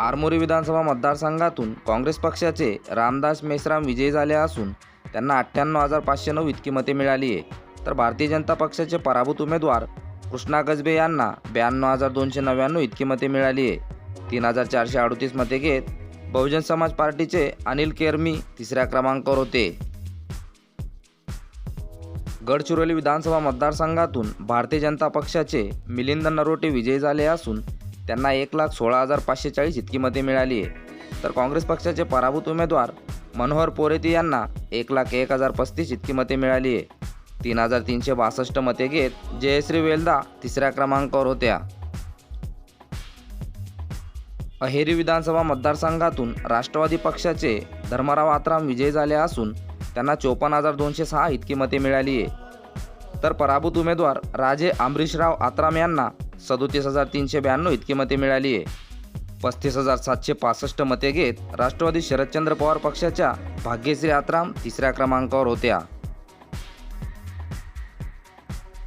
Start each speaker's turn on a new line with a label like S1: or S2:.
S1: आरमोरी विधानसभा मतदारसंघातून काँग्रेस पक्षाचे रामदास मेश्राम विजयी झाले असून त्यांना अठ्ठ्याण्णव हजार पाचशे नऊ इतकी मते मिळाली आहे. तर भारतीय जनता पक्षाचे पराभूत उमेदवार कृष्णा गजबे यांना ब्याण्णव हजार दोनशे नव्याण्णव इतकी मते मिळाली आहे. तीन हजार चारशे अडतीस मते घेत बहुजन समाज पार्टीचे अनिल केरमी तिसऱ्या क्रमांकावर होते. गडचिरोली विधानसभा मतदारसंघातून भारतीय जनता पक्षाचे मिलिंद नरोटे विजयी झाले असून त्यांना एक लाख सोळा हजार पाचशे चाळीस इतकी मते मिळाली आहे. तर काँग्रेस पक्षाचे पराभूत उमेदवार मनोहर पोरेती यांना एक लाख एक हजार पस्तीस इतकी मते मिळाली आहे. तीन हजार तीनशे बासष्ट मते घेत जयश्री वेलदा तिसऱ्या क्रमांकावर होत्या. अहेरी विधानसभा मतदारसंघातून राष्ट्रवादी पक्षाचे धर्मराव आत्राम विजयी झाले असून त्यांना चोपन्न हजार दोनशे सहा इतकी मते मिळाली आहे. तर पराभूत उमेदवार राजे अमरीशराव आत्राम यांना सदोतीस हजार तीनशे ब्याण्णव इतकी मते मिळाली आहे. पस्तीस हजार सातशे पासष्ट मते घेत राष्ट्रवादी शरदचंद्र पवार पक्षाच्या भाग्यश्री आत्राम तिसऱ्या क्रमांकावर होत्या.